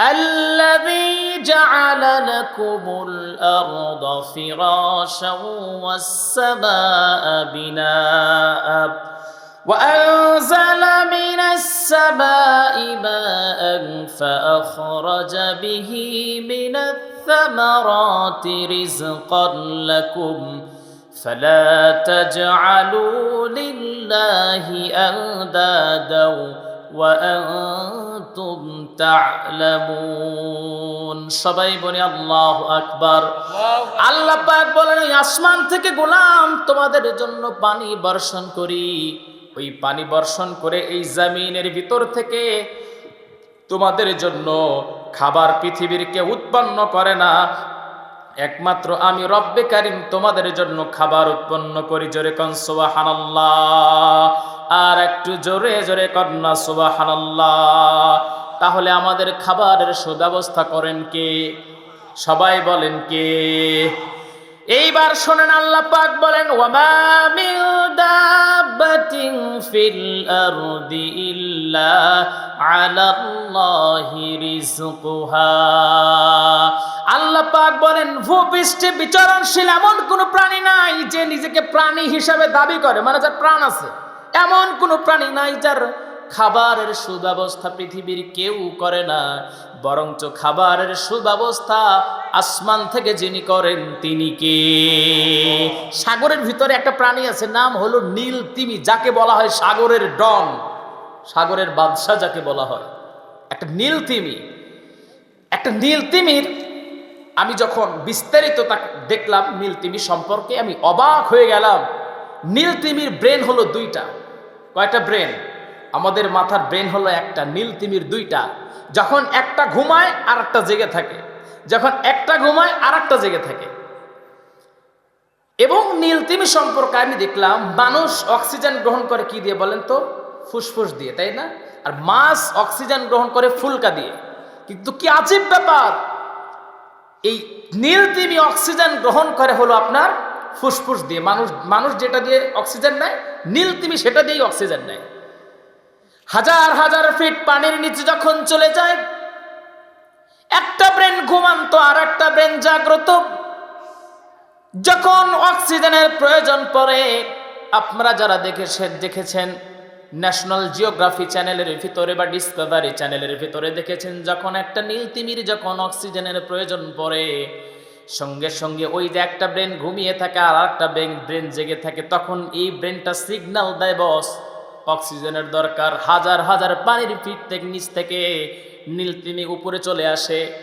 الذي جعل لكم الأرض فراشا والسماء بناء وأنزل من السماء ماء فأخرج به من الثمرات رزقا لكم فلا تجعلوا لله أندادا وأنتم تعلمون সবাই বলি আল্লাহ আকবার আল্লাহ পাক বলেন "ওই আসমান থেকে গোলাম তোমাদের জন্য পানি বর্ষণ করি ওই পানি বর্ষণ করে এই জামিনের ভিতর থেকে তোমাদের জন্য খাবার পৃথিবীর কেউ উৎপন্ন করে না একমাত্র আমি রব্বে কারিম তোমাদের জন্য খাবার উৎপন্ন করি জোরে কন সুবহানাল্লাহ আর একটু জোরে জোরে কন্যা সুবহানাল্লাহ। তাহলে আমাদের খাবারের সুব্যবস্থা করেন কে? সবাই বলেন কে? এইবার শোনেন আল্লাহ পাক বলেন ইল্লা আল্লাহ পাক বলেন, ভূপৃষ্ঠে বিচরণশীল এমন কোন প্রাণী নাই যে নিজেকে প্রাণী হিসাবে দাবি করে মানে যার প্রাণ আছে। এমন কোন প্রাণী নাই যার খাবারের সুব্যবস্থা পৃথিবীর কেউ করে না। বরঞ্চ খাবারের সুব্যবস্থা আসমান থেকে যিনি করেন তিনি কে? সাগরের ভিতরে একটা প্রাণী আছে, নাম হলো নীল তিমি, যাকে বলা হয় সাগরের ডন। সাগরের বাদশাহ যাকে বলা হয়। একটা নীল তিমি। একটা নীল তিমির, আমি যখন বিস্তারিত তাকে দেখলাম নীল তিমি সম্পর্কে, আমি অবাক হয়ে গেলাম। নীল তিমির ব্রেন হলো দুইটা। কয়টা ব্রেন? আমাদের মাথার ব্রেন হলো একটা, নীল তিমির দুইটা। যখন একটা ঘুমায় আর একটা জেগে থাকে। যখন একটা ঘুমায় আর একটা জেগে থাকে। এবং নীল তিমি সম্পর্কে আমি দেখলাম, মানুষ অক্সিজেন গ্রহণ করে কি দিয়ে বলেন তো? ফুসফুস দিয়ে, তাই না? আর মাছ অক্সিজেন গ্রহণ করে ফুলকা দিয়ে। কিন্তু কি আজীব ব্যাপার? এই নীল তিমি অক্সিজেন গ্রহণ করে হলো আপনার ফুসফুস দিয়ে, মানুষ মানুষ যেটা দিয়ে অক্সিজেন নেয়, নীল তিমি সেটা দিয়েই অক্সিজেন নেয়। হাজার হাজার ফিট পানির নিচে যখন চলে যায়, একটা ব্রেন ঘুমান্ত আর একটা ব্রেন জাগ্রত। যখন অক্সিজেনের প্রয়োজন পড়ে, আপনারা যারা দেখেছেন দেখেছেন ন্যাশনাল জিওগ্রাফি চ্যানেলের ভিতরে বা ডিসকভারি চ্যানেলের ভিতরে দেখেছেন, যখন একটা নীল তিমির যখন অক্সিজেনের প্রয়োজন পড়ে সঙ্গে সঙ্গে ওই যে একটা ব্রেন ঘুমিয়ে থাকে আর একটা ব্রেন ব্রেন জেগে থাকে, তখন এই ব্রেনটা সিগন্যাল দেয় বস অক্সিজেনের দরকার, হাজার হাজার পানির ফিট থেকে নিচ থেকে নীল তিমি উপরে চলে আসে।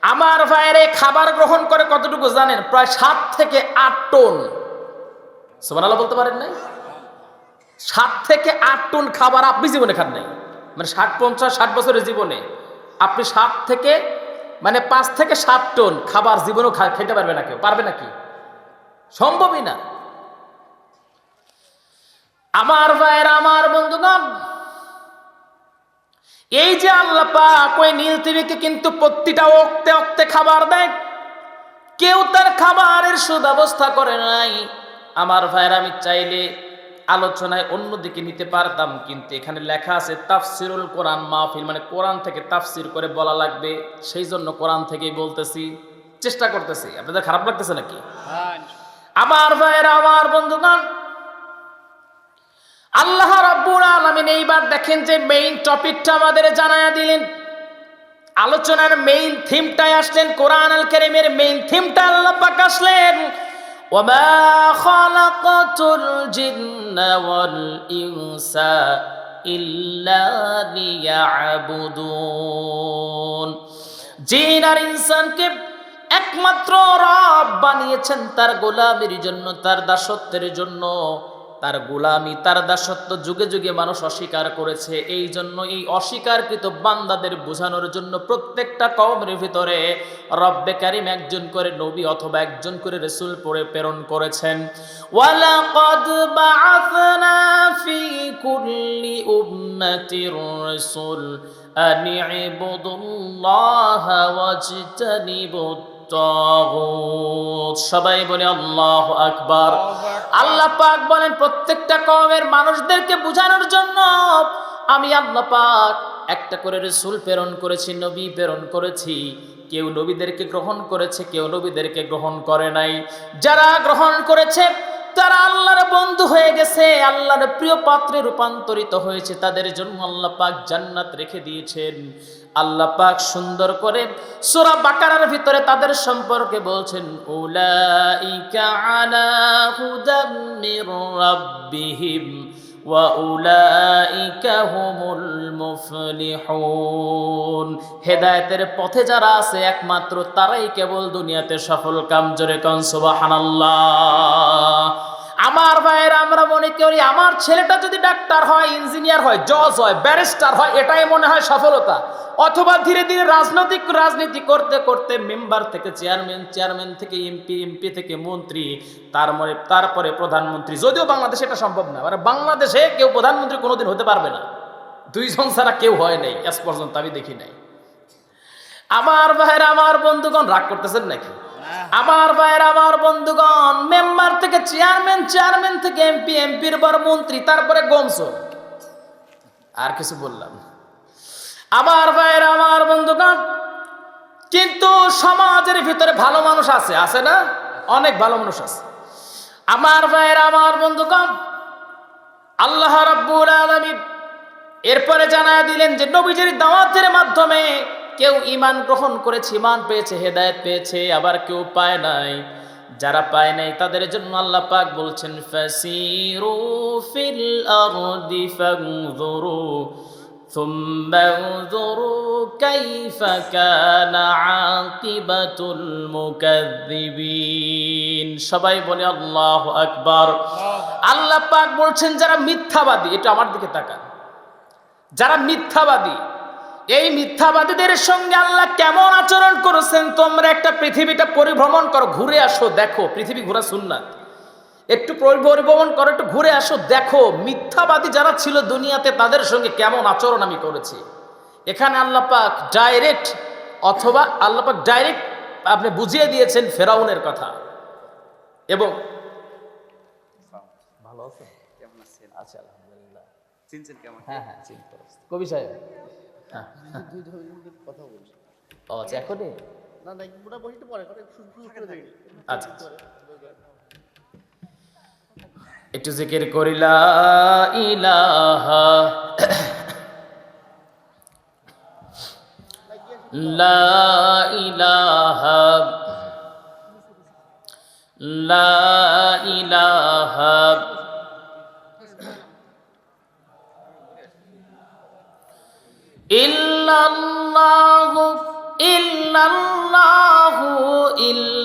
আমার ভাইয়ের খাবার গ্রহণ করে কতটুকু জানেন? প্রায় সাত থেকে আট টন। সোমানাল্লাহ বলতে পারেন নাই? সাত থেকে আট টন খাবার আপনি জীবনে খান নাই। মানে ষাট, পঞ্চাশ, ষাট বছরের জীবনে। আপনি সাত থেকে মানে পাঁচ থেকে সাত টন খাবার জীবনেও খেতে পারবে না কেউ। পারবে নাকি সম্ভবই না। আমার ভাইয়ের, আমার বন্ধুগণ এই যে আল্লাহ পাক ওই নীল তিমিকে কিন্তু প্রতিটা অক্তে অক্তে খাবার দেয়। কেউ তার খাবারের সুব্যবস্থা করে নাই। আমার ভাইয়ের, আমি চাইলে আলোচনায় অন্যদিকে নিতে পারতাম কিন্তু এখানে লেখা আছে তাফসিরুল কোরআন মাহফিল মানে কোরআন থেকে তাফসির করে বলা লাগবে। সেই জন্য কোরআন থেকেই বলতেছি চেষ্টা করতেছি। আপনাদের খারাপ লাগতেছে নাকি? আমার ভাইয়ের আমার বন্ধুগণ আল্লাহ রাব্বুল আলামিন এইবার দেখেন যে মেইন টপিকটা আমাদের জানায়া দিলেন। আলোচনার মেইন থিমটায় আসলেন কোরআন আল কারীমের মেইন থিমটা আল্লাহ পাক আসলেন। ওমা خلقت الجن والإنس إلا ليعبدون জিন আর ইনসানকে একমাত্র রব বানিয়েছেন তার গোলামের জন্য, তার দাসত্বের জন্য। তার গোলামি, তার দাসত্ব যুগে যুগে মানুষ অস্বীকার করেছে। এই জন্য এই অস্বীকারকৃত বান্দাদের বোঝানোর জন্য প্রত্যেকটা কমের ভিতরে রব্বে কারিম একজন করে নবী অথবা একজন করে রসুল পড়ে প্রেরণ করেছেন। তাগুত সবাই বলে আল্লাহ আকবার। আল্লাহ পাক বলেন, প্রত্যেকটা কওমের মানুষদেরকে বোঝানোর জন্য আমি আল্লাহ পাক একটা করে রসুল প্রেরণ করেছি, নবী প্রেরণ করেছি। কেউ নবীদেরকে গ্রহণ করেছে, কেউ নবীদেরকে গ্রহণ করে নাই। যারা গ্রহণ করেছে, তারা আল্লাহর বন্ধু হয়ে গেছে, আল্লাহর প্রিয় পাত্রে রূপান্তরিত হয়েছে। তাদের জন্য আল্লাহ পাক জান্নাত রেখে দিয়েছেন। আল্লাহ পাক সুন্দর করে সূরা বাকারার ভিতরে তাদের সম্পর্কে বলছেন, উলাইকা আলা হুদাম মির রাব্বিহিম ওয়া উলাইকা হুমুল মুফলিহুন। হেদায়েতের পথে যারা আছে, একমাত্র তারাই কেবল দুনিয়াতে সফল কাম জোরে কন, সুবহানাল্লাহ। আমার ভাইয়ের, আমরা মনে করি আমার ছেলেটা যদি ডাক্তার হয়, ইঞ্জিনিয়ার হয়, জজ হয়, ব্যারিস্টার হয়, এটাই মনে হয় সফলতা। অথবা ধীরে ধীরে রাজনৈতিক রাজনীতি করতে করতে মেম্বার থেকে, চেয়ারম্যান চেয়ারম্যান থেকে, এমপি এমপি থেকে মন্ত্রী, তার মানে তারপরে প্রধানমন্ত্রী। যদিও বাংলাদেশে এটা সম্ভব না মানে বাংলাদেশে কেউ প্রধানমন্ত্রী কোনোদিন হতে পারবে না। দুইজন ছাড়া কেউ হয় নাই আজ পর্যন্ত আমি দেখি নাই। আমার ভাইয়ের, আমার বন্ধুগণ, রাগ করতেছেন নাকি? আমার ভাইয়ের, আমার বন্ধুগণ, মেম্বার থেকে চেয়ারম্যান চেয়ারম্যান থেকে এমপি এমপির পর মন্ত্রী, তারপরে গমস আর কিছু বললাম। আমার ভাইয়ের, আমার বন্ধুগণ, কিন্তু সমাজের ভিতরে ভালো মানুষ আছে আছে না? অনেক ভালো মানুষ আছে। আমার ভাইয়ের, আমার বন্ধুগণ, আল্লাহ রাব্বুল আলামিন এরপরে জানায় দিলেন যে নবীজির দাওয়াতের মাধ্যমে কেউ ইমান গ্রহণ করেছে ইমান পেয়েছে হেদায়েত পেয়েছে আবার কেউ পায় নাই যারা পায় নাই তাদের জন্য আল্লাহ পাক বলছেন ফাসিরু ফিল আরদি ফানজুরু ثم انظروا كيف كان عاقبة المكذبين সবাই বলে আল্লাহ আকবার আল্লাহ পাক বলছেন যারা মিথ্যাবাদী এটা আমার দিকে তাকান যারা মিথ্যাবাদী এই মিথ্যাবাদীদের সঙ্গে আল্লাহ কেমন আচরণ করেছেন? তোমরা একটা পৃথিবীটা পরিভ্রমণ করো ঘুরে আসো দেখো। পৃথিবী ঘোরা সুন্নাত। একটু পরিভ্রমণ করো একটু ঘুরে আসো দেখো। মিথ্যাবাদী যারা ছিল দুনিয়াতে তাদের সঙ্গে কেমন আচরণ আমি করেছি? এখানে আল্লাহ পাক ডাইরেক্ট অথবা আল্লাহ পাক ডাইরেক্ট আপনি বুঝিয়ে দিয়েছেন ফেরাউনের কথা। এবং ভালো আছে কেমন আছেন? আচ্ছা আলহামদুলিল্লাহ। চিনছেন কেমন? হ্যাঁ হ্যাঁ চিন্তা কবি সাহেব হ্যাঁ দুই ধরনের কথা বলছি। ও আচ্ছা এখনই? না না মোটামুটি পরে করে শুরু শুরু করে দেখি আচ্ছা আচ্ছা। একটু জিকির করিলা ইলাহা। লা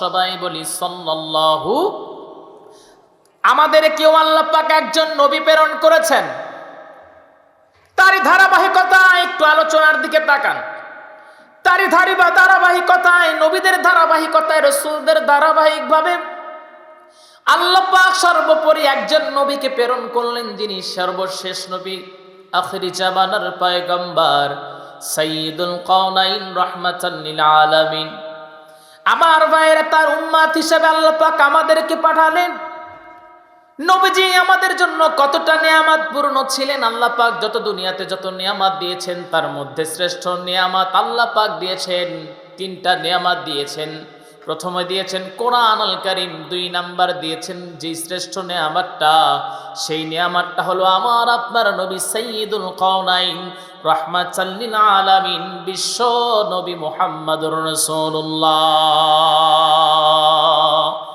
সবাই বলি, সাল্লাল্লাহু আমাদের কেউ আল্লাহ পাক একজন নবী প্রেরণ করেছেন। তারই ধারাবাহিকতা একটু আলোচনার দিকে তাকান। তারই ধারি বা ধারাবাহিকতায়, নবীদের ধারাবাহিকতায়, রসুলদের ধারাবাহিকভাবে আল্লাহ পাক সর্বোপরি একজন নবীকে প্রেরণ করলেন, যিনি সর্বশেষ নবী, আখরি জামানার পয়গম্বর, সাইয়্যিদুল কাউনাইন রাহমাতাল লিল আলামিন। আমার ভাইয়েরা, তার উম্মাত হিসেবে আল্লাহ পাক আমাদেরকে পাঠালেন। নবীজি আমাদের জন্য কতটা নিয়ামাত পূর্ণ ছিলেন। আল্লাহ পাক যত দুনিয়াতে যত নিয়ামাত দিয়েছেন, তার মধ্যে শ্রেষ্ঠ নিয়ামাত আল্লাহ পাক দিয়েছেন। তিনটা নিয়ামাত দিয়েছেন। প্রথমে দিয়েছেন কোরআন আল করিম, দুই নাম্বার দিয়েছেন যে শ্রেষ্ঠ নেয়ামারটা সেই নেয়ামারটা হলো আমার আপনার নবী সৈয়দুল কওনাইন রহমাত সাল্লিল আলামিন, বিশ্ব নবী মুহাম্মাদুর রাসূলুল্লাহ।